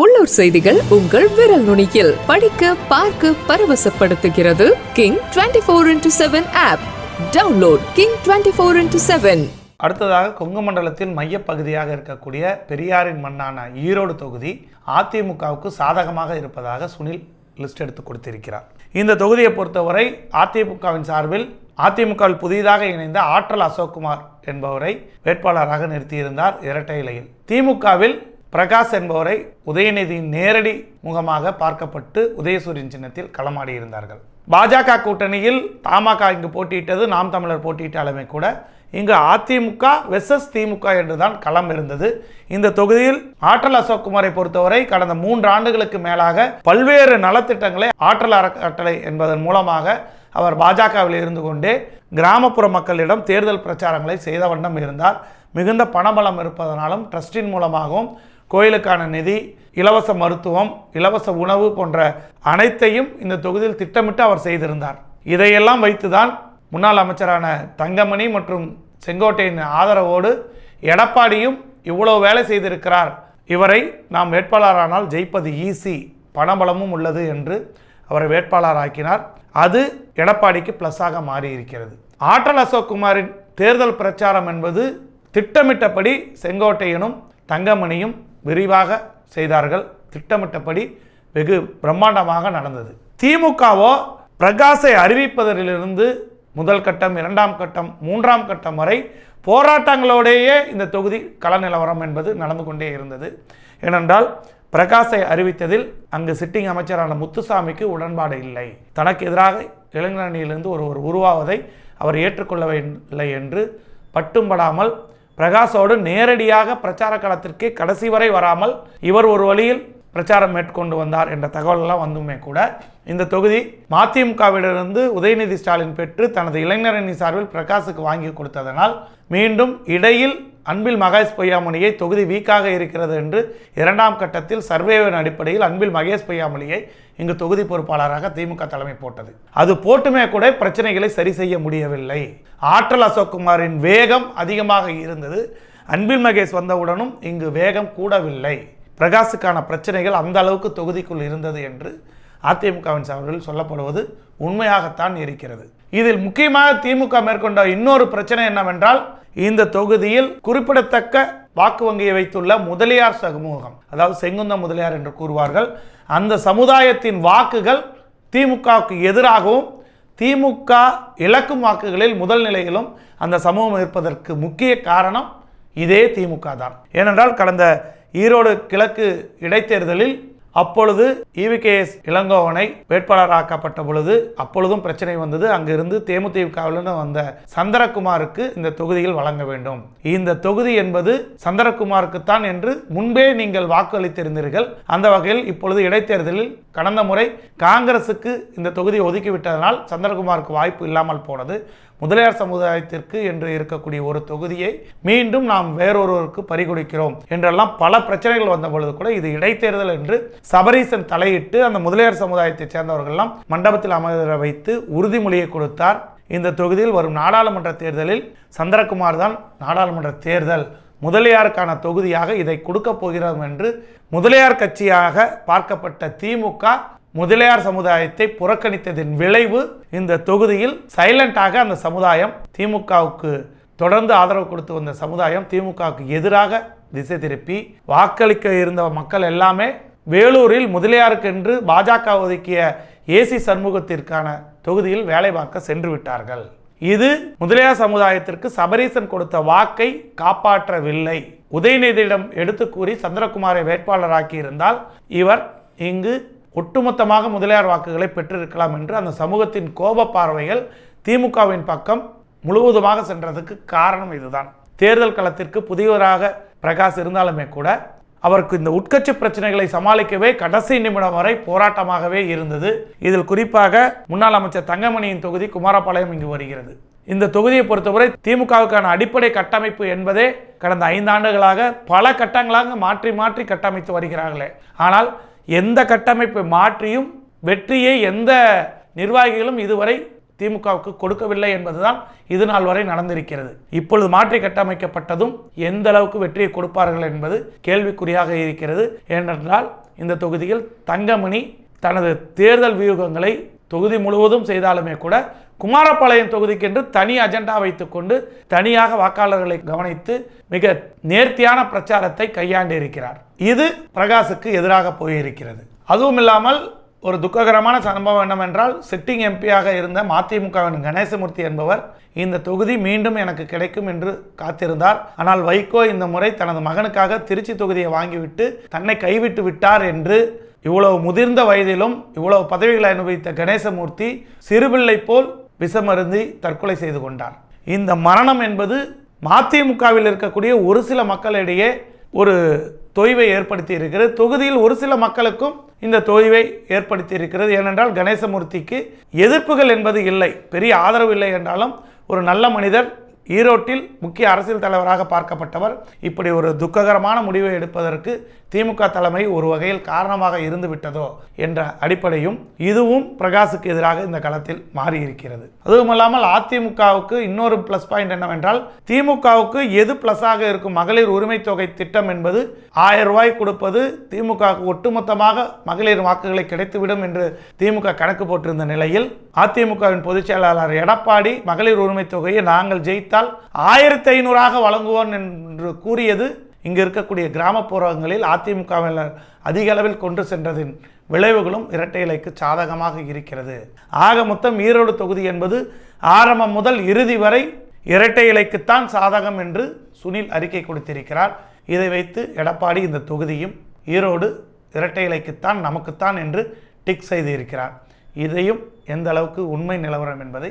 உள்ளூர் செய்திகள் உங்கள் விரல் நுனியில். படிக்க பார்க்க பரவசப்படுத்துகிறது king twenty four into seven app download king twenty four into seven அடுத்ததாக கொங்கு மண்டலத்தில் மையப்பகுதியாக இருக்கக்கூடிய பெரியாரின் மண்ணான ஈரோடு தொகுதி அதிமுகவுக்கு சாதகமாக இருப்பதாக சுனில் லிஸ்ட் எடுத்து கொடுத்திருக்கிறார். இந்த தொகுதியை பொறுத்தவரை அதிமுகவின் சார்பில் அதிமுகவில் புதிதாக இணைந்த ஆற்றல் அசோக்குமார் என்பவரை வேட்பாளராக நிறுத்தியிருந்தார் இரட்டை இலையில். திமுகவில் பிரகாஷ் என்பவரை உதயநிதியின் நேரடி முகமாக பார்க்கப்பட்டு உதயசூரியன் சின்னத்தில் களமாடியிருந்தார்கள் பாஜக கூட்டணியில் தமாக இங்கு போட்டியிட்டது நாம் தமிழர் போட்டியிட்டாலுமே கூட. இங்கு அதிமுக வெசஸ் திமுக என்றுதான் களம் இருந்தது. இந்த தொகுதியில் ஆற்றல் அசோக்குமாரை பொறுத்தவரை கடந்த மூன்று ஆண்டுகளுக்கு மேலாக பல்வேறு நலத்திட்டங்களை ஆற்றல் அறக்கட்டளை என்பதன் மூலமாக அவர் பாஜகவில் இருந்து கொண்டே கிராமப்புற மக்களிடம் தேர்தல் பிரச்சாரங்களை செய்த வண்ணம் இருந்தார். மிகுந்த பணபலம் இருப்பதனாலும் ட்ரஸ்டின் மூலமாகவும் கோயிலுக்கான நிதி இலவச மருத்துவம் இலவச உணவு போன்ற அனைத்தையும் இந்த தொகுதியில் திட்டமிட்டு அவர் செய்திருந்தார். இதையெல்லாம் வைத்துதான் முன்னாள் அமைச்சரான தங்கமணி மற்றும் செங்கோட்டையின் ஆதரவோடு எடப்பாடியும் இவ்வளோ வேலை செய்திருக்கிறார். இவரை நாம் வேட்பாளரானால் ஜெயிப்பது ஈஸி பணபலமும் உள்ளது என்று அவரை வேட்பாளராக்கினார். அது எடப்பாடிக்கு ப்ளஸ்ஸாக மாறி இருக்கிறது ஆற்றல் அசோக்குமாரின் தேர்தல் பிரச்சாரம் என்பது திட்டமிட்டபடி செங்கோட்டையனும் தங்கமணியும் விரிவாக செய்தார்கள். திட்டமிட்டபடி வெகு பிரம்மாண்டமாக நடந்தது. திமுகவோ பிரகாசை அறிவிப்பதிலிருந்து முதல் கட்டம் இரண்டாம் கட்டம் மூன்றாம் கட்டம் வரை போராட்டங்களோடையே இந்த தொகுதி கள நிலவரம் என்பது நடந்து கொண்டே இருந்தது. ஏனென்றால் பிரகாஷை அறிவித்ததில் அங்கு சிட்டிங் அமைச்சரான முத்துசாமிக்கு உடன்பாடு இல்லை. தனக்கு எதிராக இளைஞரணியிலிருந்து ஒருவர் உருவாவதை அவர் ஏற்றுக்கொள்ளவில்லை என்று பட்டும்படாமல் பிரகாஷோடு நேரடியாக பிரச்சார களத்திற்கே கடைசி வரை வராமல் இவர் ஒரு வழியில் பிரச்சாரம் மேற்கொண்டு வந்தார் என்ற தகவலெல்லாம் வந்துமே கூட இந்த தொகுதி மதிமுகவிலிருந்து உதயநிதி ஸ்டாலின் பெற்று தனது இளைஞரணி சார்பில் பிரகாஷுக்கு வாங்கி கொடுத்ததனால் மீண்டும் இடையில் அன்பில் மகேஷ் பொய்யாமொழியை தொகுதி வீக்காக இருக்கிறது என்று இரண்டாம் கட்டத்தில் சர்வேவின் அடிப்படையில் அன்பில் மகேஷ் பொய்யாமொழியை இங்கு தொகுதி பொறுப்பாளராக திமுக தலைமை போட்டது. அது போட்டுமே கூட பிரச்சனைகளை சரி செய்ய முடியவில்லை. ஆற்றல் அசோக்குமாரின் வேகம் அதிகமாக இருந்தது. அன்பில் மகேஷ் வந்தவுடனும் இங்கு வேகம் கூடவில்லை. பிரகாஷுக்கான பிரச்சனைகள் அந்த அளவுக்கு தொகுதிக்குள் இருந்தது என்று அதிமுகவின் சார்பில் சொல்லப்படுவது உண்மையாகத்தான் இருக்கிறது. இதில் முக்கியமாக திமுக மேற்கொண்ட இன்னொரு பிரச்சனை என்னவென்றால் இந்த தொகுதியில் குறிப்பிடத்தக்க வாக்கு வங்கியை வைத்துள்ள முதலியார் சமூகம் அதாவது செங்குந்த முதலியார் என்று கூறுவார்கள் அந்த சமுதாயத்தின் வாக்குகள் திமுகவுக்கு எதிராகவும் திமுக இழக்கும் வாக்குகளில் முதல் நிலையிலும் அந்த சமூகம் இருப்பதற்கு முக்கிய காரணம் இதே திமுக தான். ஏனென்றால் கடந்த ஈரோடு கிழக்கு இடைத்தேர்தலில் அப்பொழுது இவிகேஎஸ் இளங்கோவனை வேட்பாளராக்கப்பட்ட பொழுது அப்பொழுதும் பிரச்சனை வந்தது. அங்கிருந்து தேமுதிகவிலிருந்து வந்த சந்திரகுமாருக்கு இந்த தொகுதியில் வழங்க வேண்டும். இந்த தொகுதி என்பது சந்திரகுமாருக்குத்தான் என்று முன்பே நீங்கள் வாக்களித்திருந்தீர்கள். அந்த வகையில் இப்பொழுது இடைத்தேர்தலில் கடந்த முறை காங்கிரசுக்கு இந்த தொகுதியை ஒதுக்கிவிட்டதனால் சந்திரகுமாருக்கு வாய்ப்பு இல்லாமல் போனது. முதலியார் சமுதாயத்திற்கு என்று இருக்கக்கூடிய ஒரு தொகுதியை மீண்டும் நாம் வேறொருவருக்கு பறிகொடுக்கிறோம் என்றெல்லாம் பல பிரச்சனைகள் வந்த பொழுது கூட இது இடைத்தேர்தல் என்று சபரீசன் தலையிட்டு அந்த முதலியார் சமுதாயத்தைச் சேர்ந்தவர்கள்லாம் மண்டபத்தில் அமர வைத்து உறுதிமொழியை கொடுத்தார். இந்த தொகுதியில் வரும் நாடாளுமன்ற தேர்தலில் சந்திரகுமார் தான் நாடாளுமன்ற தேர்தல் முதலியாருக்கான தொகுதியாக இதை கொடுக்க போகிறோம் என்று முதலியார் கட்சியாக பார்க்கப்பட்ட திமுக முதலியார் சமுதாயத்தை புறக்கணித்ததின் விளைவு இந்த தொகுதியில் சைலண்டாக அந்த சமுதாயம் திமுகவுக்கு தொடர்ந்து ஆதரவு கொடுத்து வந்த சமுதாயம் திமுகவுக்கு எதிராக திசை திருப்பி வாக்களிக்க இருந்த மக்கள் எல்லாமே வேலூரில் முதலியாருக்கென்று பாஜக ஒதுக்கிய ஏசி சண்முகத்திற்கான தொகுதியில் வேலை பார்க்க சென்று விட்டார்கள். இது முதலியார் சமுதாயத்திற்கு சபரீசன் கொடுத்த வாக்கை காப்பாற்றவில்லை. உதயநிதியிடம் எடுத்து கூறி சந்திரகுமாரை வேட்பாளராக்கி இருந்தால் இவர் இங்கு ஒட்டுமொத்தமாக முதலியார் வாக்குகளை பெற்றிருக்கலாம் என்று அந்த சமூகத்தின் கோப பார்வைகள் திமுகவின் பக்கம் முழுவதுமாக சென்றதுக்கு காரணம் இதுதான். தேர்தல் களத்திற்கு புதியவராக பிரகாஷ் இருந்தாலுமே கூட அவருக்கு இந்த உட்கட்சி பிரச்சனைகளை சமாளிக்கவே கடைசி நிமிடம் வரை போராட்டமாகவே இருந்தது. இதில் குறிப்பாக முன்னாள் அமைச்சர் தங்கமணியின் தொகுதி குமாரபாளையம் இங்கு வருகிறது. இந்த தொகுதியை பொறுத்தவரை திமுகவுக்கான அடிப்படை கட்டமைப்பு என்பதே கடந்த ஐந்தாண்டுகளாக பல கட்டங்களாக மாற்றி மாற்றி கட்டமைத்து வருகிறார்களே. ஆனால் எந்த கட்டமைப்பை மாற்றியும் வெற்றியை எந்த நிர்வாகிகளும் இதுவரை திமுகவுக்கு கொடுக்கவில்லை என்பதுதான் இது நாள் வரை நடந்திருக்கிறது. இப்பொழுது மாற்றி கட்டமைக்கப்பட்டதும் எந்த அளவுக்கு வெற்றியை கொடுப்பார்கள் என்பது கேள்விக்குறியாக இருக்கிறது. ஏனென்றால் இந்த தொகுதியில் தங்கமணி தனது தேர்தல் வியூகங்களை தொகுதி முழுவதும் செய்தாலுமே கூட குமாரபாளையம் தொகுதிக்கென்று தனி அஜெண்டா வைத்துக்கொண்டு தனியாக வாக்காளர்களை கவனித்து மிக நேர்த்தியான பிரச்சாரத்தை கையாண்டு இருக்கிறார் இது பிரகாஷுக்கு எதிராக போயிருக்கிறது. அதுவும் இல்லாமல் ஒரு துக்ககரமான சம்பவம் என்னவென்றால் சிட்டிங் எம்பியாக இருந்த மதிமுகவின் கணேசமூர்த்தி என்பவர் இந்த தொகுதி மீண்டும் எனக்கு கிடைக்கும் என்று காத்திருந்தார். ஆனால் வைகோ இந்த முறை தனது மகனுக்காக திருச்சி தொகுதியை வாங்கிவிட்டு தன்னை கைவிட்டு விட்டார் என்று இவ்வளவு முதிர்ந்த வயதிலும் இவ்வளவு பதவிகளை அனுபவித்த கணேசமூர்த்தி சிறுபிள்ளை போல் விஷமருந்தி தற்கொலை செய்து கொண்டார். இந்த மரணம் என்பது மதிமுகவில் இருக்கக்கூடிய ஒரு சில மக்களிடையே ஒரு தொய்வை ஏற்படுத்தி இருக்கிறது. தொகுதியில் ஒரு சில மக்களுக்கும் இந்த தொய்வை ஏற்படுத்தி இருக்கிறது. ஏனென்றால் கணேசமூர்த்திக்கு எதிர்ப்புகள் என்பது இல்லை. பெரிய ஆதரவு இல்லை என்றாலும் ஒரு நல்ல மனிதர் ஈரோட்டில் முக்கிய அரசியல் தலைவராக பார்க்கப்பட்டவர். இப்படி ஒரு துக்ககரமான முடிவை எடுப்பதற்கு திமுக தலைமை ஒரு வகையில் காரணமாக இருந்து விட்டதோ என்ற அடிப்படையும் இதுவும் பிரகாசுக்கு எதிராக இந்த களத்தில் மாறியிருக்கிறது. அதுவுமல்லாமல் அதிமுகவுக்கு இன்னொரு ப்ளஸ் பாயிண்ட் என்னவென்றால் திமுகவுக்கு எது ப்ளஸ்ஸாக இருக்கும் மகளிர் உரிமை தொகை திட்டம் என்பது ஆயிரம் ரூபாய் கொடுப்பது திமுகவுக்கு ஒட்டுமொத்தமாக மகளிர் வாக்குகளை கிடைத்துவிடும் என்று திமுக கணக்கு போட்டிருந்த நிலையில் அதிமுகவின் பொதுச் செயலாளர் எடப்பாடி மகளிர் உரிமை தொகையை நாங்கள் ஜெயித்தால் ஆயிரத்தி ஐநூறாக வழங்குவோம் என்று கூறியது இங்கு இருக்கக்கூடிய கிராமப்புறங்களில் அதிமுகவினர் அதிக அளவில் கொண்டு சென்றதின் விளைவுகளும் இரட்டை இலைக்கு சாதகமாக இருக்கிறது. ஆக மொத்தம் ஈரோடு தொகுதி என்பது ஆரம்பம் முதல் இறுதி வரை இரட்டை இலைக்குத்தான் சாதகம் என்று சுனில் அறிக்கை கொடுத்திருக்கிறார். இதை வைத்து எடப்பாடி இந்த தொகுதியும் ஈரோடு இரட்டை இலைக்குத்தான் நமக்குத்தான் என்று டிக் செய்திருக்கிறார். இதையும் எந்த அளவுக்கு உண்மை நிலவரம் என்பதை